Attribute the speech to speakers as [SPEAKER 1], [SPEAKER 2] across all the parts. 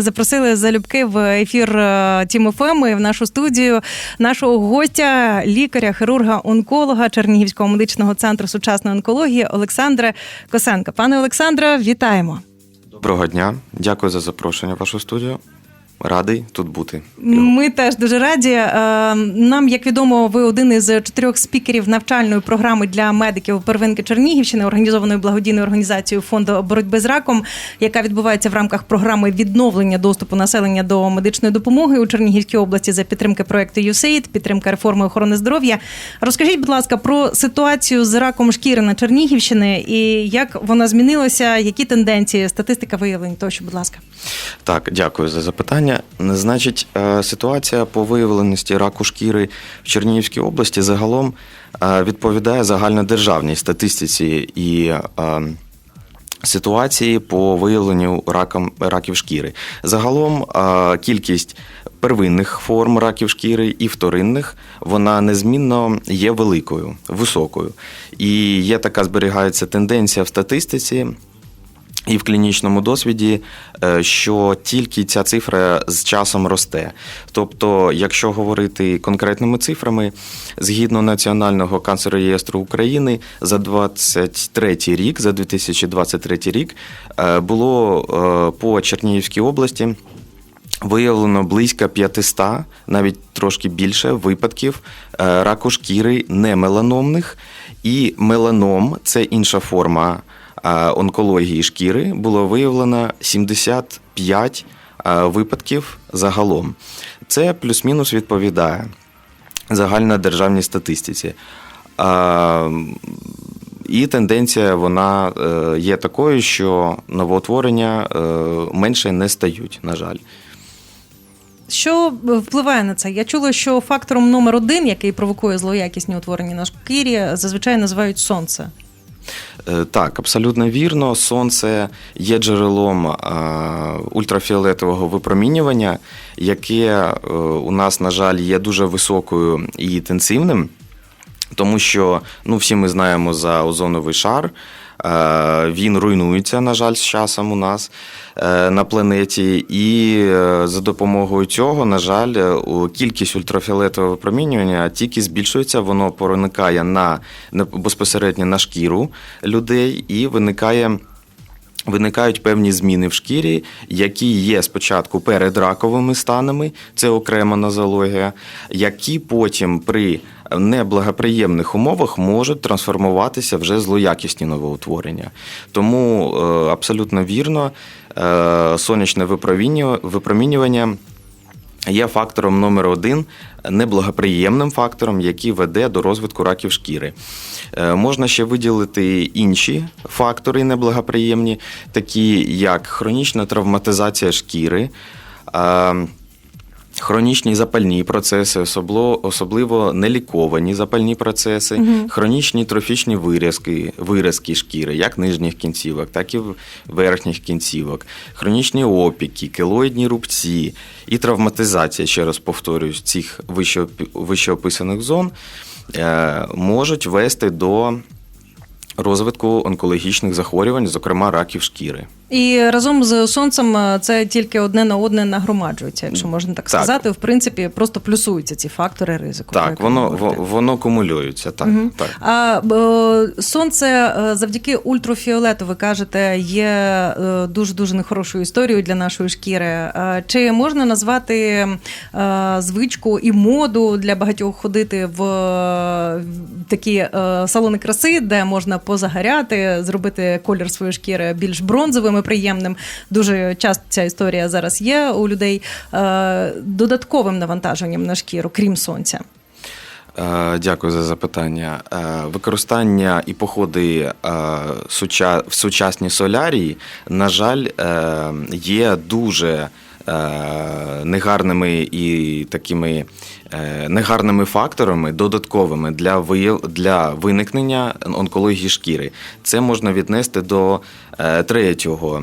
[SPEAKER 1] Запросили залюбки в ефір Тім ФМ і в нашу студію нашого гостя, лікаря, хірурга, онколога Чернігівського медичного центру сучасної онкології Олександра Косенка. Пане Олександре, вітаємо.
[SPEAKER 2] Доброго дня, дякую за запрошення в вашу студію. Радий тут бути.
[SPEAKER 1] Ми теж дуже раді. Е, Нам, як відомо, ви один із чотирьох спікерів навчальної програми для медиків первинки Чернігівщини, організованої благодійною організацією фонду боротьби з раком, яка відбувається в рамках програми відновлення доступу населення до медичної допомоги у Чернігівській області за підтримки проекту USAID, підтримка реформи охорони здоров'я. Розкажіть, будь ласка, про ситуацію з раком шкіри на Чернігівщині і як вона змінилася, які тенденції, статистика виявлень, тощо, будь ласка.
[SPEAKER 2] Так, дякую за запитання. Значить, е, ситуація по виявленості раку шкіри в Чернігівській області загалом е, відповідає загальнодержавній статистиці і е, ситуації по виявленню раком, раків шкіри. Загалом кількість первинних форм раків шкіри і вторинних вона незмінно є великою, високою. І є така зберігається тенденція в статистиці. І в клінічному досвіді, е, що тільки ця цифра з часом росте. Тобто, якщо говорити конкретними цифрами, згідно Національного канцереєстру України за 23 рік, за 2023 рік, е, було е, по Чернігівській області. Виявлено близько 500, навіть трошки більше випадків раку шкіри немеланомних. І меланом це інша форма онкології шкіри. Було виявлено 75 е, випадків загалом. Це плюс-мінус відповідає загальнодержавній статистиці. І тенденція вона е, є такою, що новоутворення е, менше не стають, на жаль.
[SPEAKER 1] Що впливає на це? Я чула, що фактором номер один, який провокує злоякісні утворення на шкірі, зазвичай називають сонце.
[SPEAKER 2] Е, Так, абсолютно вірно. Сонце є джерелом е, ультрафіолетового випромінювання, яке е, у нас, на жаль, є дуже високою і інтенсивним, тому що ну, всі ми знаємо за озоновий шар. Е, Він руйнується, на жаль, з часом у нас е, на планеті, і е, за допомогою цього, на жаль, кількість ультрафіолетового випромінювання тільки збільшується, воно проникає на- безпосередньо на шкіру людей і виникає. Виникають певні зміни в шкірі, які є спочатку передраковими станами, це окрема нозологія, які потім при неблагоприємних умовах можуть трансформуватися вже злоякісні новоутворення. Тому е, абсолютно вірно, е, сонячне випромінювання є фактором номер один, неблагоприємним фактором, який веде до розвитку раків шкіри. Е, Можна ще виділити інші фактори неблагоприємні, такі як хронічна травматизація шкіри. Хронічні запальні процеси, особливо, особливо неліковані запальні процеси, хронічні трофічні виразки, виразки шкіри, як нижніх кінцівок, так і верхніх кінцівок, хронічні опіки, кілоїдні рубці і травматизація, ще раз повторюю, цих вище, вищеописаних зон е, можуть вести до розвитку онкологічних захворювань, зокрема раків шкіри.
[SPEAKER 1] І разом з сонцем е, це тільки одне на одне нагромаджується, якщо можна так,
[SPEAKER 2] Так.
[SPEAKER 1] сказати. В принципі, просто плюсуються ці фактори ризику.
[SPEAKER 2] Так, воно, воно кумулюється. Так, так.
[SPEAKER 1] А сонце е, завдяки ультрафіолету, ви кажете, є дуже дуже нехорошою історією для нашої шкіри. Е, Чи можна назвати звичку і моду для багатьох ходити в такі салони краси, де можна позагоряти, зробити колір своєї шкіри більш бронзовим приємним? Дуже часто ця історія зараз є у людей е, додатковим навантаженням на шкіру, крім сонця.
[SPEAKER 2] Е, Дякую за запитання. Е, Використання і походи в сучасній солярії, на жаль, є дуже негарними і такими негарними факторами, додатковими для для виникнення онкології шкіри. Це можна віднести до е, третього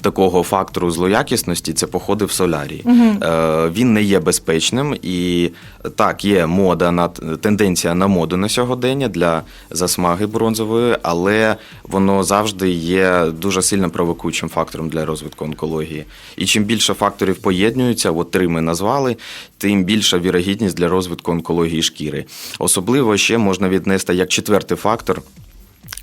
[SPEAKER 2] Такого фактору злоякісності це походи в солярії.
[SPEAKER 1] Мгм.
[SPEAKER 2] Е, він не є безпечним, і так, є мода на тенденція на моду на сьогодення для засмаги бронзової, але воно завжди є дуже сильно провокуючим фактором для розвитку онкології. І чим більше факторів поєднуються, от три ми назвали, тим більша вірогідність для розвитку онкології шкіри. Особливо ще можна віднести як четвертий фактор.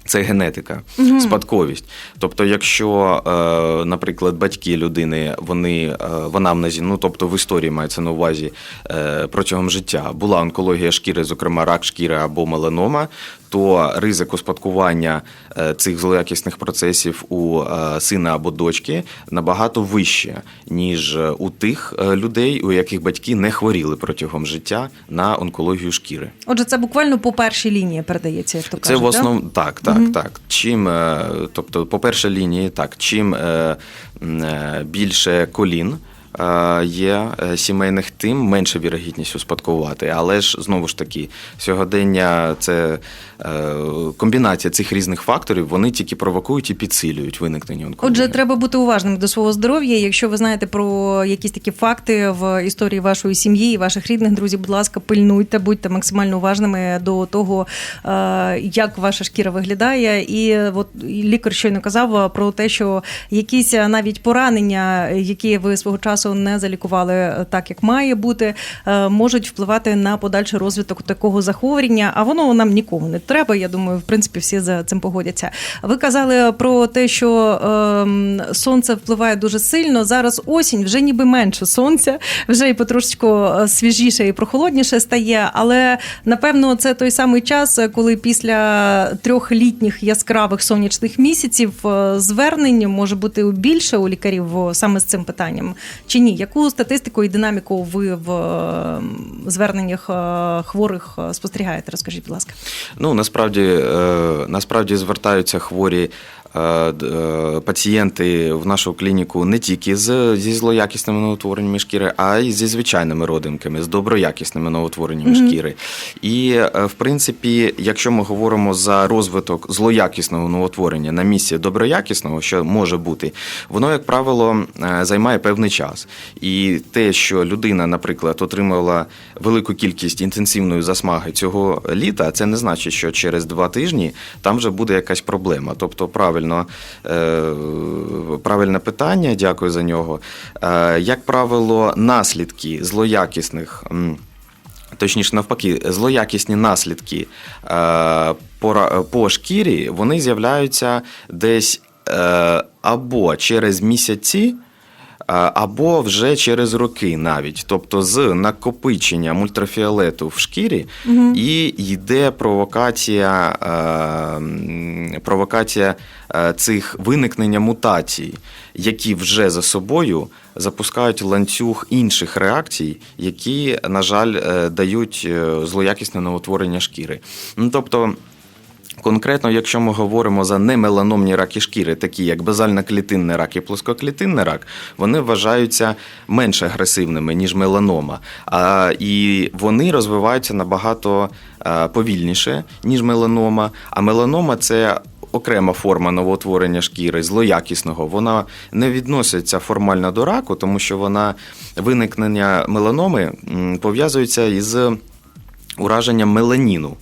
[SPEAKER 2] Це генетика, спадковість. Тобто, якщо, е, наприклад, батьки людини, вони е, в анамнезі, ну тобто в історії мається на увазі е, протягом життя, була онкологія шкіри, зокрема рак шкіри або меланома, то ризик успадкування е, цих злоякісних процесів у е, сина або дочки набагато вище, ніж у тих е, людей, у яких батьки не хворіли протягом життя на онкологію шкіри.
[SPEAKER 1] Отже, це буквально по першій лінії передається, як то
[SPEAKER 2] Це
[SPEAKER 1] кажуть.
[SPEAKER 2] в
[SPEAKER 1] да?
[SPEAKER 2] основному так, так, так. Чим, е, тобто, по першій лінії, так, чим е, е, більше колін. Е, Є е, сімейних, тим менше вірогідність успадкувати. Але ж знову ж таки, сьогодення це е, комбінація цих різних факторів, вони тільки провокують і підсилюють виникнення онкології.
[SPEAKER 1] Отже, треба бути уважним до свого здоров'я. Якщо ви знаєте про якісь такі факти в історії вашої сім'ї і ваших рідних друзів, будь ласка, пильнуйте, будьте максимально уважними до того, як ваша шкіра виглядає. І от лікар щойно казав про те, що якісь навіть поранення, які ви свого часу не залікували так, як має бути, е, можуть впливати на подальший розвиток такого захворювання. А воно нам нікому не треба. Я думаю, в принципі, всі за цим погодяться. Ви казали про те, що ем, сонце впливає дуже сильно. Зараз осінь, вже ніби менше сонця, вже і потрошечку е, свіжіше і прохолодніше стає. Але напевно це той самий час, коли після трьох літніх яскравих сонячних місяців е, звернень може бути більше у лікарів саме з цим питанням. Чи ні? Яку статистику і динаміку ви в е, зверненнях е, хворих е, спостерігаєте? Розкажіть, будь ласка.
[SPEAKER 2] Ну насправді, насправді звертаються хворі. Е, е, Пацієнти в нашу клініку не тільки з, зі злоякісними новотвореннями шкіри, а й зі звичайними родинками, з доброякісними новотвореннями шкіри. І, е, в принципі, якщо ми говоримо за розвиток злоякісного новотворення на місці доброякісного, що може бути, воно, як правило, займає певний час. І те, що людина, наприклад, отримала велику кількість інтенсивної засмаги цього літа, це не значить, що через два тижні там вже буде якась проблема. Тобто, правильно, е, правильне питання, дякую за нього. Е, як правило, наслідки злоякісних. Точніше, навпаки, злоякісні наслідки е, по, шкірі вони з'являються десь або через місяці, або вже через роки навіть. Тобто з накопиченням ультрафіолету в шкірі і йде провокація, провокація цих виникнення мутацій, які вже за собою запускають ланцюг інших реакцій, які, на жаль, е, дають е, злоякісне новотворення шкіри. Ну, тобто. Конкретно, якщо ми говоримо за немеланомні раки шкіри, такі як базально-клітинний рак і плоскоклітинний рак, вони вважаються менш агресивними, ніж меланома. А, і вони розвиваються набагато повільніше, ніж меланома. А меланома це окрема форма новоутворення шкіри, злоякісного. Вона не відноситься формально до раку, тому що вона виникнення меланоми пов'язується із ураженням меланіну.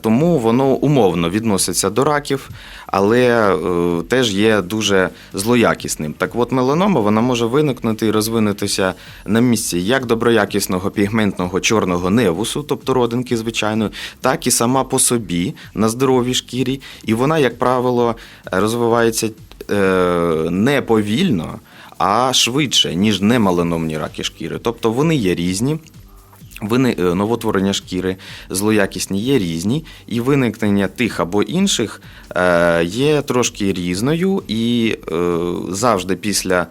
[SPEAKER 2] Тому воно умовно відноситься до раків, але е, теж є дуже злоякісним. Так от меланома вона може виникнути і розвинутися на місці як доброякісного пігментного чорного невусу, тобто родинки звичайної, так і сама по собі на здоровій шкірі. І вона, як правило, розвивається е, не повільно, а швидше, ніж немеланомні раки шкіри. Тобто вони є різні. Вини е, новотворення шкіри злоякісні є різні, і виникнення тих або інших е, є трошки різною, і е, завжди після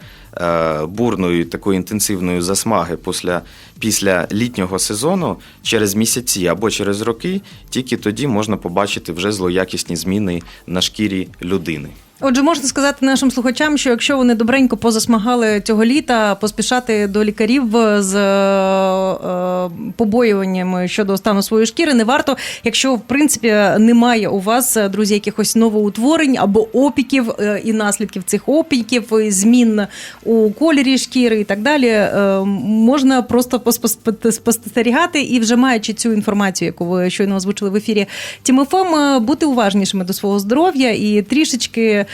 [SPEAKER 2] бурної такої інтенсивної засмаги, після, після літнього сезону, через місяці або через роки, тільки тоді можна побачити вже злоякісні зміни на шкірі людини.
[SPEAKER 1] Отже, можна сказати нашим слухачам, що якщо вони добренько позасмагали цього літа, поспішати до лікарів з е, побоюваннями щодо стану своєї шкіри, не варто, якщо в принципі немає у вас, е, друзі, якихось новоутворень або опіків е, і наслідків цих опіків, змін у кольорі шкіри і так далі. е, Можна просто спостерігати і вже маючи цю інформацію, яку ви щойно озвучили в ефірі Тімофом, е, бути уважнішими до свого здоров'я і трішечки е,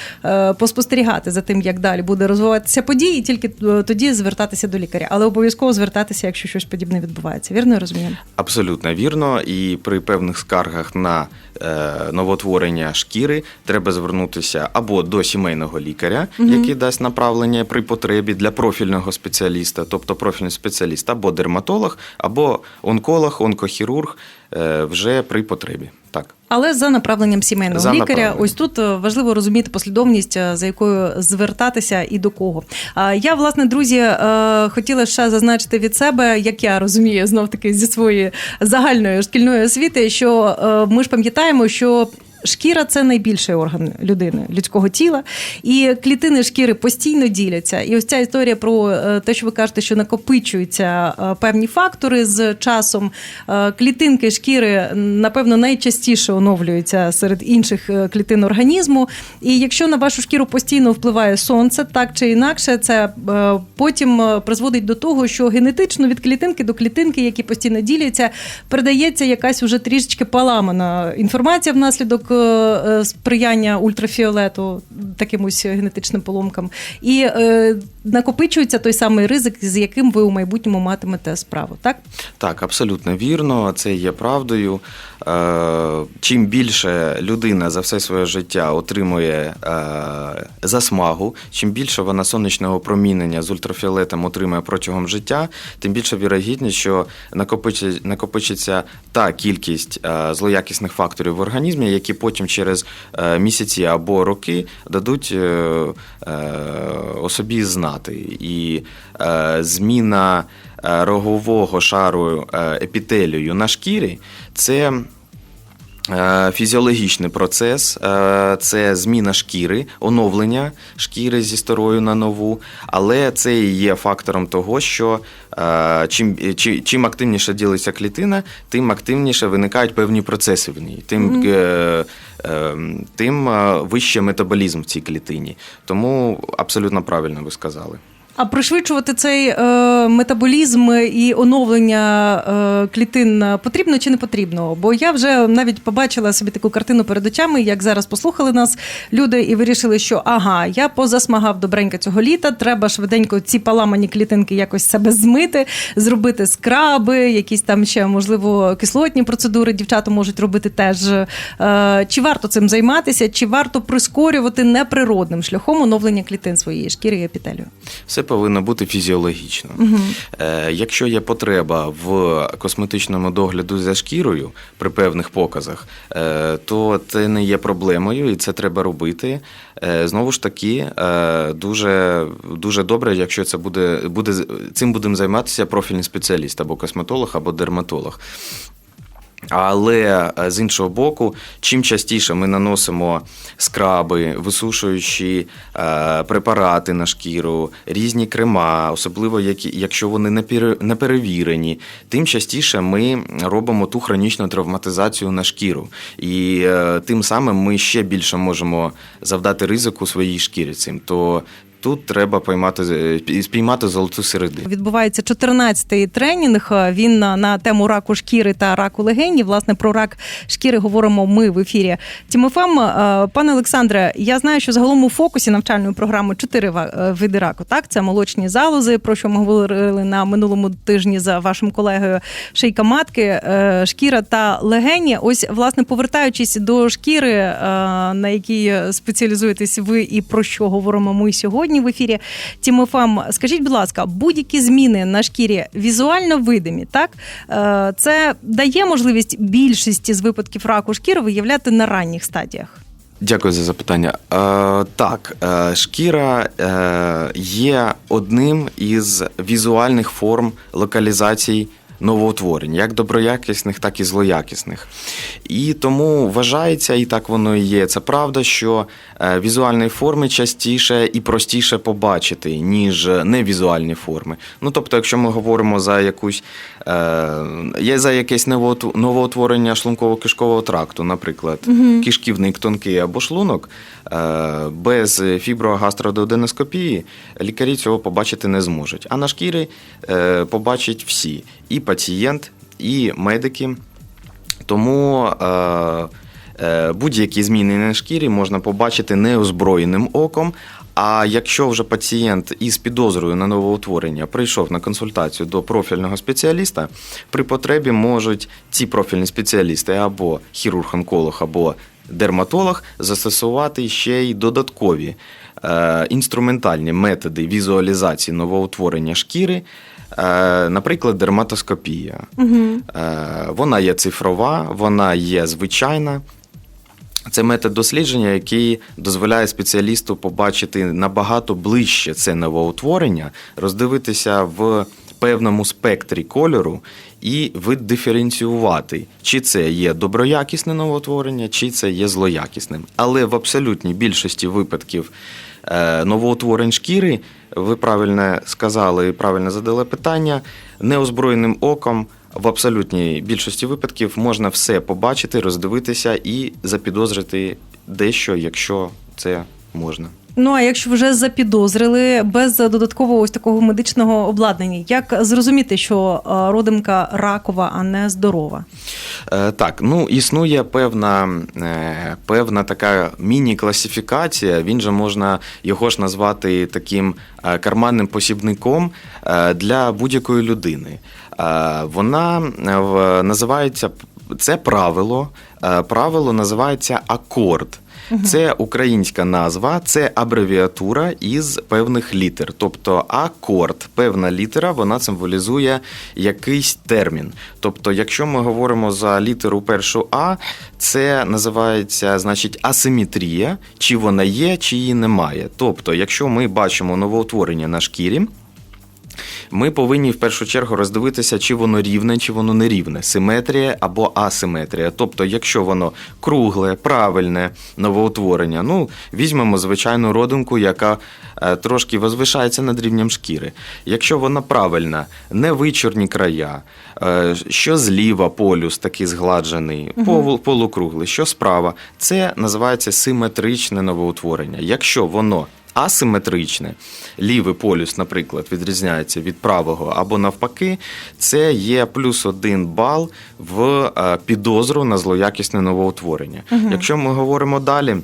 [SPEAKER 1] поспостерігати за тим, як далі буде розвиватися події, і тільки е, тоді звертатися до лікаря, але обов'язково звертатися, якщо щось подібне відбувається. Вірно я розумію?
[SPEAKER 2] Абсолютно вірно. І при певних скаргах на е, новотворення шкіри треба звернутися або до сімейного лікаря, який дасть направлення при потребі для профільного спеціаліста, тобто профільний спеціаліст, або дерматолог, або онколог, онкохірург е, вже при потребі. Так.
[SPEAKER 1] Але за направленням сімейного
[SPEAKER 2] За
[SPEAKER 1] лікаря,
[SPEAKER 2] направленням.
[SPEAKER 1] ось тут е, важливо розуміти послідовність, е, за якою звертатися і до кого. Я, власне, друзі, е, хотіла ще зазначити від себе, як я розумію, знов таки зі своєї загальної шкільної освіти, що е, ми ж пам'ятаємо, що. Шкіра це найбільший орган людини, людського тіла, і клітини шкіри постійно діляться. І ось ця історія про е, те, що ви кажете, що накопичуються е, певні фактори з часом. Е, Клітинки шкіри, напевно, найчастіше оновлюються серед інших клітин організму. І якщо на вашу шкіру постійно впливає сонце, так чи інакше, це потім призводить до того, що генетично від клітинки до клітинки, які постійно діляться, передається якась уже трішечки поламана інформація внаслідок сприяння ультрафіолету таким ось генетичним поломкам. І е, накопичується той самий ризик, з яким ви у майбутньому матимете справу. Так?
[SPEAKER 2] Так, абсолютно вірно, це є правдою. Е, Чим більше людина за все своє життя отримує е, засмагу, чим більше вона сонячного промінення з ультрафіолетом отримує протягом життя, тим більше вірогідність, що накопичить- накопичиться та кількість е, злоякісних факторів в організмі, які потім через місяці або роки дадуть е, е, о собі знати. І е, зміна е, рогового шару е, епітелію на шкірі це. Е, Фізіологічний процес е, це зміна шкіри, оновлення шкіри зі старою на нову, але це і є фактором того, що е, чим, чим активніше ділиться клітина, тим активніше виникають певні процеси в ній, тим, е, тим вище метаболізм в цій клітині. Тому абсолютно правильно ви сказали.
[SPEAKER 1] А пришвидшувати цей е, метаболізм і оновлення е, клітин потрібно чи не потрібно? Бо я вже навіть побачила собі таку картину перед очами, як зараз послухали нас люди і вирішили, що ага, я позасмагав добренько цього літа. Треба швиденько ці поламані клітинки якось себе змити, зробити скраби, якісь там ще можливо кислотні процедури. Дівчата можуть робити теж. Е, чи варто цим займатися, чи варто прискорювати неприродним шляхом оновлення клітин своєї шкіри і епітелію?
[SPEAKER 2] Все повинно бути фізіологічно. Е, якщо є потреба в косметичному догляду за шкірою при певних показах, е, то це не є проблемою і це треба робити. Е, знову ж таки, е, дуже, дуже добре, якщо це буде, буде цим будемо займатися профільний спеціаліст або косметолог, або дерматолог. Але е, з іншого боку, чим частіше ми наносимо скраби, висушуючі е, препарати на шкіру, різні крема, особливо якщо вони не пере- перевірені, тим частіше ми робимо ту хронічну травматизацію на шкіру. І е, тим самим ми ще більше можемо завдати ризику своїй шкірі цим. То тут треба поймати, е, спіймати золоту середину.
[SPEAKER 1] Відбувається 14-й тренінг. Він на, на тему раку шкіри та раку легені. Власне, про рак шкіри говоримо ми в ефірі. Тімофем, е, пане Олександре, я знаю, що загалом у фокусі навчальної програми чотири е, види раку. Так, це молочні залози, про що ми говорили на минулому тижні за вашим колегою шийка матки, шкіра та легені. Ось, власне, повертаючись до шкіри, на якій спеціалізуєтесь ви і про що говоримо ми сьогодні в ефірі. Тімофам, скажіть, будь ласка, будь-які зміни на шкірі візуально видимі, так Е, це дає можливість більшості з випадків раку шкіри виявляти на ранніх стадіях.
[SPEAKER 2] Дякую за запитання. Е, так, е, шкіра е, є одним із візуальних форм локалізацій новоутворень, як доброякісних, так і злоякісних. І тому вважається, і так воно і є. Це правда, що е, візуальні форми частіше і простіше побачити, ніж невізуальні форми. Ну тобто, якщо ми говоримо за якусь е, є за якесь новоутворення шлунково-кишкового тракту, наприклад, кишківник тонкий або шлунок, е, без фіброгастрододеноскопії лікарі цього побачити не зможуть. А на шкірі е, побачать всі: і пацієнт, і медики. Тому е, е, будь-які зміни на шкірі можна побачити неозброєним оком. А якщо вже пацієнт із підозрою на новоутворення прийшов на консультацію до профільного спеціаліста, при потребі можуть ці профільні спеціалісти або хірург-онколог, або дерматолог застосувати ще й додаткові е, інструментальні методи візуалізації новоутворення шкіри, е, наприклад, дерматоскопія. Е, Вона є цифрова, вона є звичайна. Це метод дослідження, який дозволяє спеціалісту побачити набагато ближче це новоутворення, роздивитися в певному спектрі кольору і видиференціювати, чи це є доброякісне новоутворення, чи це є злоякісним. Але в абсолютній більшості випадків е, новоутворень шкіри, ви правильно сказали і правильно задали питання, неозброєним оком в абсолютній більшості випадків можна все побачити, роздивитися і запідозрити дещо, якщо це можна.
[SPEAKER 1] Ну а якщо вже запідозрили без додаткового ось такого медичного обладнання, як зрозуміти, що е, родимка ракова, а не здорова?
[SPEAKER 2] Е, Так, ну існує певна, е, певна така міні-класифікація. Він же можна його ж назвати таким карманним посібником для будь-якої людини. Е, Вона е, називається це правило. е, Правило називається акорд. Це українська назва, це абревіатура із певних літер. Тобто акорд, певна літера, вона символізує якийсь термін. Тобто, якщо ми говоримо за літеру першу А, це називається значить асиметрія, чи вона є, чи її немає. Тобто, якщо ми бачимо новоутворення на шкірі. Ми повинні в першу чергу роздивитися, чи воно рівне, чи воно не рівне, симетрія або асиметрія. Тобто, якщо воно кругле, правильне новоутворення, ну візьмемо звичайну родинку, яка е, трошки возвишається над рівнем шкіри. Якщо вона правильна, не вичорні края, е, що зліва полюс такий згладжений, полу- полукруглий, що справа, це називається симетричне новоутворення. Якщо воно асиметричне, лівий полюс, наприклад, відрізняється від правого або навпаки, це є плюс один бал в е, підозру на злоякісне новоутворення. Якщо ми говоримо далі.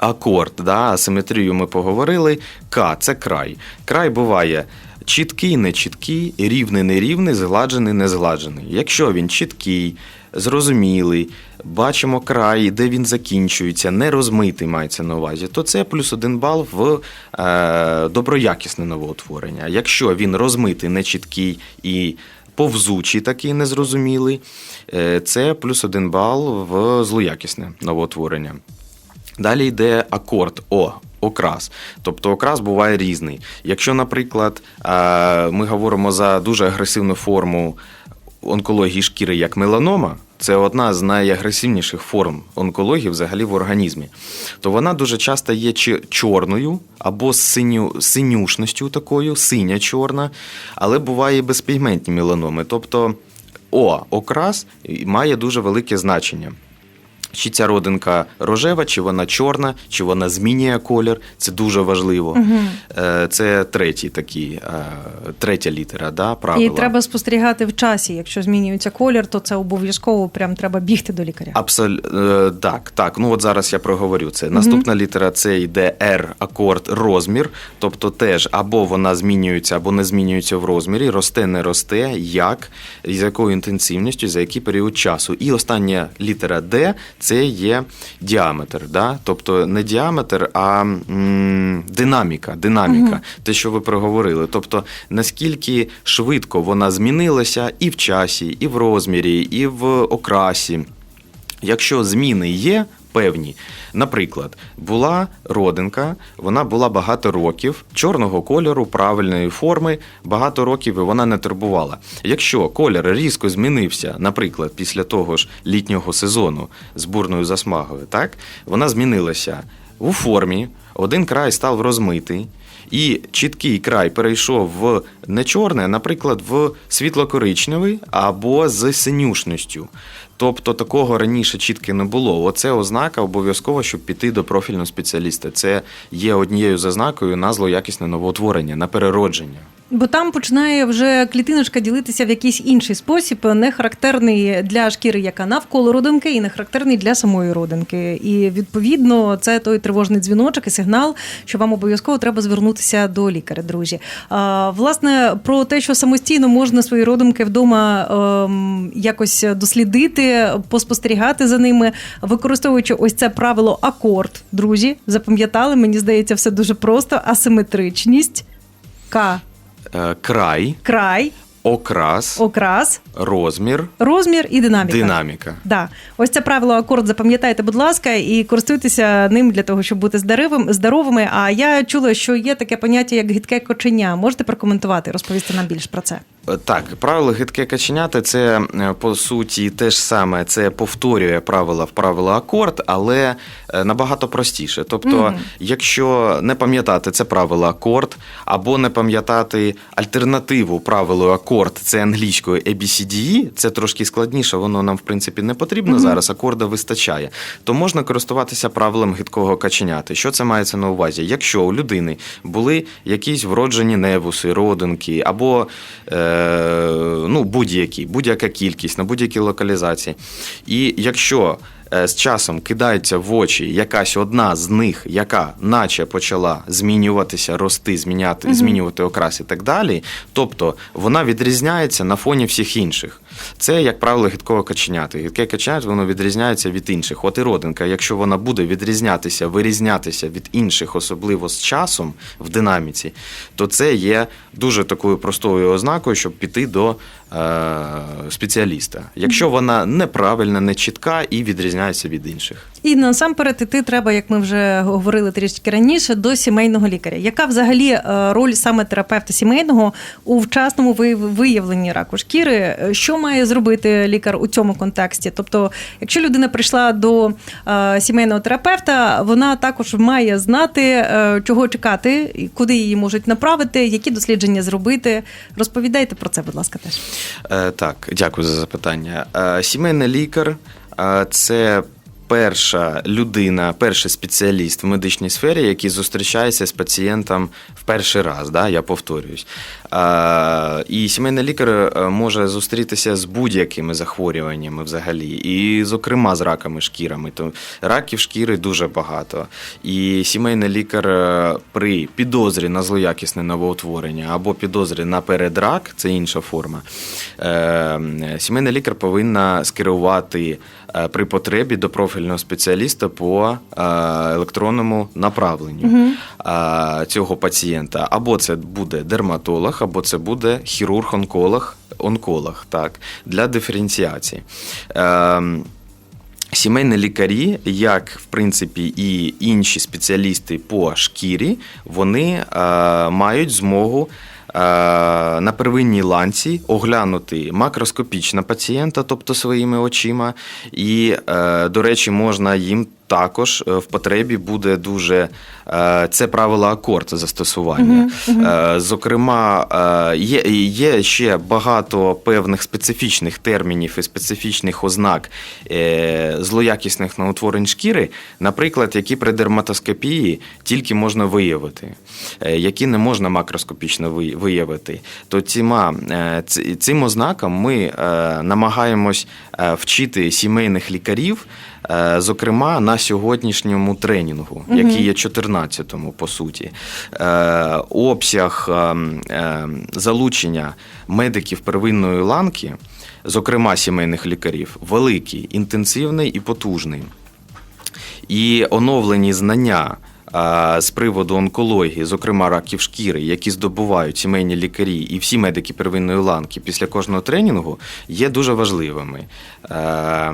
[SPEAKER 2] Акорд, да, асиметрію ми поговорили. К це край. Край буває чіткий, нечіткий, рівний, нерівний, згладжений, незгладжений. Якщо він чіткий, зрозумілий, бачимо край, де він закінчується, не розмитий мається на увазі, то це плюс один бал в е, доброякісне новоутворення. Якщо він розмитий, нечіткий і повзучий, такий незрозумілий, е, це плюс один бал в злоякісне новоутворення. Далі йде акорд О. Окрас. Тобто окрас буває різний. Якщо, наприклад, е, ми говоримо за дуже агресивну форму онкології шкіри, як меланома, це одна з найагресивніших форм онкології взагалі в організмі, то вона дуже часто є чи чорною або синю, синюшністю такою, синя чорна, але буває і безпігментні меланоми. Тобто О, окрас має дуже велике значення. Чи ця родинка рожева, чи вона чорна, чи вона змінює колір. Це дуже важливо. Е, Це третій такий, е, третя літера, да, правила.
[SPEAKER 1] І треба спостерігати в часі. Якщо змінюється колір, то це обов'язково прям треба бігти до лікаря.
[SPEAKER 2] Абсолютно так, так. Ну от зараз я проговорю це. Наступна літера це йде R, акорд, розмір. Тобто теж або вона змінюється, або не змінюється в розмірі, росте, не росте, як, з якою інтенсивністю, за який період часу. І остання літера D це є діаметр. Да? Тобто не діаметр, а м, динаміка. Динаміка, те, що ви проговорили. Тобто, наскільки швидко вона змінилася і в часі, і в розмірі, і в окрасі. Якщо зміни є певні. Наприклад, була родинка, вона була багато років, чорного кольору, правильної форми, багато років і вона не турбувала. Якщо колір різко змінився, наприклад, після того ж літнього сезону з бурною засмагою, так вона змінилася у формі, один край став розмитий. І чіткий край перейшов в не чорне, наприклад, в світло-коричневий або з синюшністю. Тобто такого раніше чітки не було. Оце ознака обов'язково, щоб піти до профільного спеціаліста. Це є однією з ознакою на злоякісне новоутворення, на переродження.
[SPEAKER 1] Бо там починає вже клітиночка ділитися в якийсь інший спосіб, не характерний для шкіри, яка навколо родинки, і не характерний для самої родинки. І відповідно це той тривожний дзвіночок і сигнал, що вам обов'язково треба звернутися до лікаря, друзі. А, власне, про те, що самостійно можна свої родинки вдома ем, якось дослідити, поспостерігати за ними, використовуючи ось це правило акорд, друзі. Запам'ятали, мені здається, все дуже просто. Асиметричність. К.
[SPEAKER 2] Е, Край,
[SPEAKER 1] Край,
[SPEAKER 2] окрас,
[SPEAKER 1] окрас,
[SPEAKER 2] розмір,
[SPEAKER 1] розмір і динаміка.
[SPEAKER 2] динаміка.
[SPEAKER 1] Да. Ось це правило акорд запам'ятайте, будь ласка, і користуйтеся ним для того, щоб бути здоровим, здоровими. А я чула, що є таке поняття, як гидке коченя. Можете прокоментувати, розповісти нам більше про це?
[SPEAKER 2] Е, Так, правило гидке каченяти це е, по суті те ж саме, це повторює правила в правило акорд, але е, набагато простіше. Тобто,
[SPEAKER 1] Мгм.
[SPEAKER 2] якщо не пам'ятати це правило акорд, або не пам'ятати альтернативу правилу акорд, це англійською ABCDE, це трошки складніше, воно нам в принципі не потрібно
[SPEAKER 1] Мгм.
[SPEAKER 2] зараз. Акорда вистачає, то можна користуватися правилом гидкого каченяти. Що це мається на увазі? Якщо у людини були якісь вроджені невуси, родинки або е, ну, будь-які, будь-яка кількість на будь-якій локалізації. І якщо е, з часом кидається в очі якась одна з них, яка наче почала змінюватися, рости, зміняти, змінювати окрас і так далі, тобто вона відрізняється на фоні всіх інших. Це, як правило, гидкого каченяти. Гидке каченят, воно відрізняється від інших. От і родинка, якщо вона буде відрізнятися, вирізнятися від інших, особливо з часом в динаміці, то це є дуже такою простою ознакою, щоб піти до е, спеціаліста. Якщо вона неправильна, не чітка і відрізняється від інших.
[SPEAKER 1] І насамперед іти треба, як ми вже говорили трішки раніше, до сімейного лікаря. Яка взагалі е, роль саме терапевта сімейного у вчасному виявленні раку шкіри? Е, Що має зробити лікар у цьому контексті? Тобто, якщо людина прийшла до е, сімейного терапевта, вона також має знати, е, чого чекати, куди її можуть направити, які дослідження зробити. Розповідайте про це, будь ласка, теж.
[SPEAKER 2] Е, Так, дякую за запитання. Сімейний лікар це. Перша людина, перший спеціаліст в медичній сфері, який зустрічається з пацієнтом в перший раз, да, я повторююсь. І сімейний лікар е, може зустрітися з будь-якими захворюваннями взагалі, і, зокрема, з раками шкірами. То раків шкіри дуже багато. І сімейний лікар е, при підозрі на злоякісне новоутворення або підозрі на передрак, це інша форма. е, Сімейний лікар повинна скерувати при потребі до профільного спеціаліста по е, електронному направленню е, цього пацієнта. Або це буде дерматолог, або це буде хірург-онколог, онколог, так, для диференціації. Сімейні лікарі, як в принципі і інші спеціалісти по шкірі, вони е, мають змогу е, на первинній ланці оглянути макроскопічно пацієнта, тобто своїми очима, і, е, до речі, можна їм. Також е, в потребі буде дуже е, це правило акорд застосування. Е, Зокрема, е, є, є ще багато певних специфічних термінів і специфічних ознак злоякісних наутворень шкіри, наприклад, які при дерматоскопії тільки можна виявити, які не можна макроскопічно ви- виявити. То ціма, цим ознакам ми намагаємось вчити сімейних лікарів. Е, Зокрема, на сьогоднішньому тренінгу, який є 14-му, по суті, Е, обсяг е, е, залучення медиків первинної ланки, зокрема сімейних лікарів, великий, інтенсивний і потужний. І оновлені знання з приводу онкології, зокрема раків шкіри, які здобувають сімейні лікарі і всі медики первинної ланки після кожного тренінгу, є дуже важливими. Е,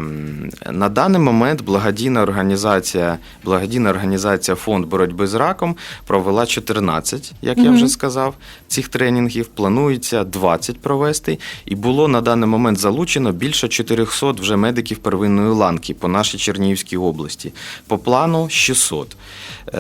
[SPEAKER 2] На даний момент благодійна організація, благодійна організація Фонд боротьби з раком провела 14, як я вже сказав, цих тренінгів. Планується 20 провести, і було на даний момент залучено більше 400 вже медиків первинної ланки по нашій Чернігівській області. По плану 600.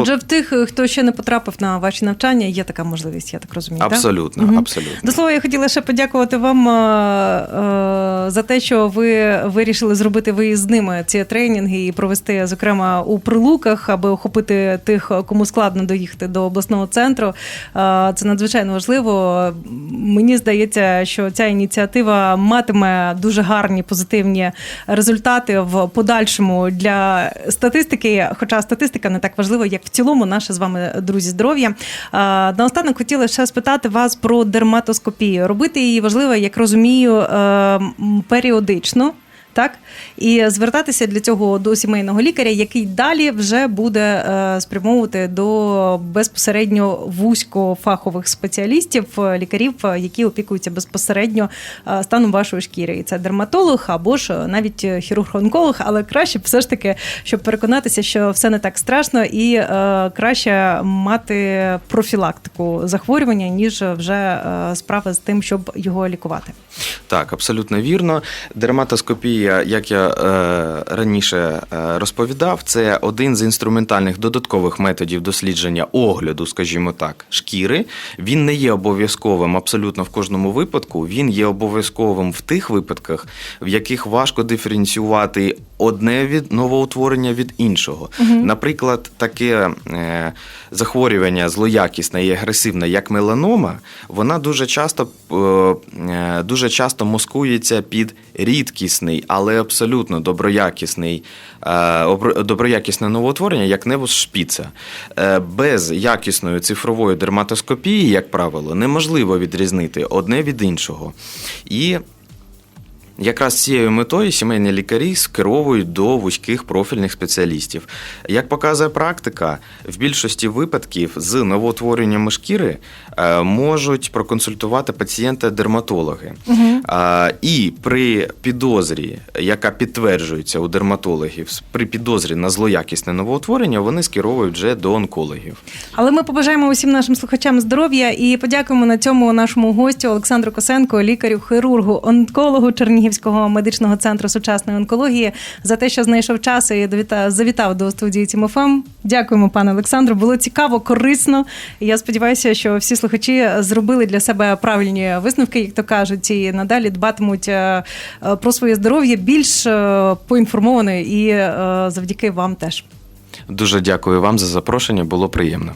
[SPEAKER 1] Отже, в тих, хто ще не потрапив на ваші навчання, є така можливість, я так розумію.
[SPEAKER 2] Абсолютно,
[SPEAKER 1] Мгм.
[SPEAKER 2] абсолютно.
[SPEAKER 1] До слова, я хотіла ще подякувати вам е, е, за те, що ви вирішили зробити виїзними ці тренінги і провести, зокрема, у прилуках, аби охопити тих, кому складно доїхати до обласного центру. Е, Це надзвичайно важливо. Мені здається, що ця ініціатива матиме дуже гарні позитивні результати в подальшому для статистики. Хоча статистика не так важлива, як в цілому, наше з вами друзі здоров'я. Е, Наостанок хотіла ще спитати вас про дерматоскопію. Робити її важливо, як розумію, е, періодично. Так і звертатися для цього до сімейного лікаря, який далі вже буде е, спрямовувати до безпосередньо вузькофахових спеціалістів, е, лікарів, е, які опікуються безпосередньо станом вашої шкіри. І це дерматолог або ж навіть хірург-онколог, але краще все ж таки, щоб переконатися, що все не так страшно, і краще мати профілактику захворювання, ніж вже справа з тим, щоб його лікувати.
[SPEAKER 2] Так, абсолютно вірно. Дерматоскопія, як я е, раніше е, розповідав, це один з інструментальних додаткових методів дослідження огляду, скажімо так, шкіри. Він не є обов'язковим абсолютно в кожному випадку. Він є обов'язковим в тих випадках, в яких важко диференціювати одне від новоутворення від іншого. Наприклад, таке е, захворювання злоякісне і агресивне, як меланома, вона дуже часто, е, е, дуже часто маскується під рідкісний, але абсолютно доброякісний, е, обро- доброякісне новоутворення, як невус шпіца. Е, Без якісної цифрової дерматоскопії, як правило, неможливо відрізнити одне від іншого. І Якраз цією метою сімейні лікарі скеровують до вузьких профільних спеціалістів. Як показує практика, в більшості випадків з новоутвореннями шкіри е, можуть проконсультувати пацієнта-дерматологи. А, І при підозрі, яка підтверджується у дерматологів, при підозрі на злоякісне новоутворення, вони скеровують вже до онкологів.
[SPEAKER 1] Але ми побажаємо усім нашим слухачам здоров'я і подякуємо на цьому нашому гостю Олександру Косенко, лікарю, хірургу, онкологу Чернігівського медичного центру сучасної онкології, за те, що знайшов час і завітав до студії ТімоФМ. Дякуємо, пане Олександру. Було цікаво, корисно. Я сподіваюся, що всі слухачі зробили для себе правильні висновки, як то кажуть, і надалі дбатимуть е, е, про своє здоров'я більш е, поінформовано і завдяки вам теж.
[SPEAKER 2] Дуже дякую вам за запрошення, було приємно.